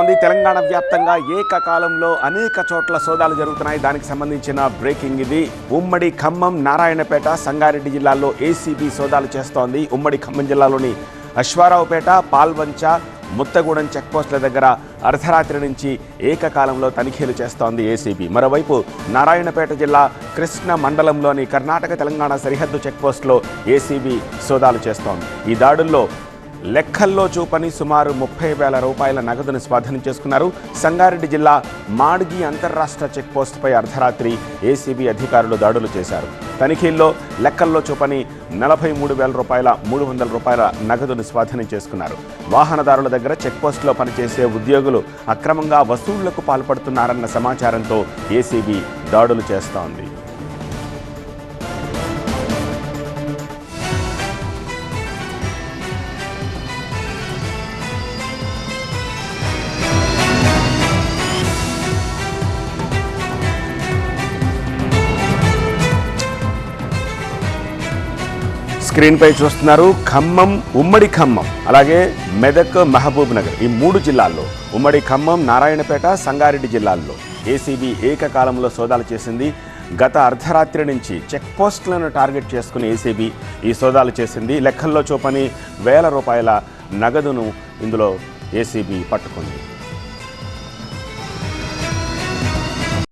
ఉంది తెలంగాణ వ్యాప్తంగా ఏకకాలంలో అనేక చోట్ల సోదాలు జరుగుతున్నాయి. దానికి సంబంధించిన బ్రేకింగ్ ఇది. ఉమ్మడి ఖమ్మం నారాయణపేట సంగారెడ్డి జిల్లాల్లో ఏసీబీ సోదాలు చేస్తోంది. ఉమ్మడి ఖమ్మం జిల్లాలోని అశ్వారావుపేట పాల్వంచ ముత్తగూడెం చెక్పోస్టుల దగ్గర అర్ధరాత్రి నుంచి ఏకకాలంలో తనిఖీలు చేస్తోంది ఏసీబీ. మరోవైపు నారాయణపేట జిల్లా కృష్ణ మండలంలోని కర్ణాటక తెలంగాణ సరిహద్దు చెక్పోస్టులో ఏసీబీ సోదాలు చేస్తోంది. ఈ దాడుల్లో లెక్కల్లో చూపని సుమారు ముప్పై వేల రూపాయల నగదును స్వాధీనం చేసుకున్నారు. సంగారెడ్డి జిల్లా మాడ్గి అంతర్రాష్ట్ర చెక్పోస్టుపై అర్ధరాత్రి ఏసీబీ అధికారులు దాడులు చేశారు. తనిఖీల్లో లెక్కల్లో చూపని నలభై మూడు వేల రూపాయల మూడు వందల రూపాయల నగదును స్వాధీనం చేసుకున్నారు. వాహనదారుల దగ్గర చెక్పోస్టులో పనిచేసే ఉద్యోగులు అక్రమంగా వసూళ్ళకు పాల్పడుతున్నారన్న సమాచారంతో ఏసీబీ దాడులు చేస్తోంది. స్క్రీన్ పై చూస్తున్నారు ఖమ్మం ఉమ్మడి ఖమ్మం అలాగే మెదక్ మహబూబ్ నగర్. ఈ మూడు జిల్లాల్లో ఉమ్మడి ఖమ్మం నారాయణపేట సంగారెడ్డి జిల్లాల్లో ఏసీబీ ఏకకాలంలో సోదాలు చేసింది. గత అర్ధరాత్రి నుంచి చెక్ పోస్టులను టార్గెట్ చేసుకుని ఏసీబీ ఈ సోదాలు చేసింది. లెక్కల్లో చూపని వేల రూపాయల నగదును ఇందులో ఏసీబీ పట్టుకుంది.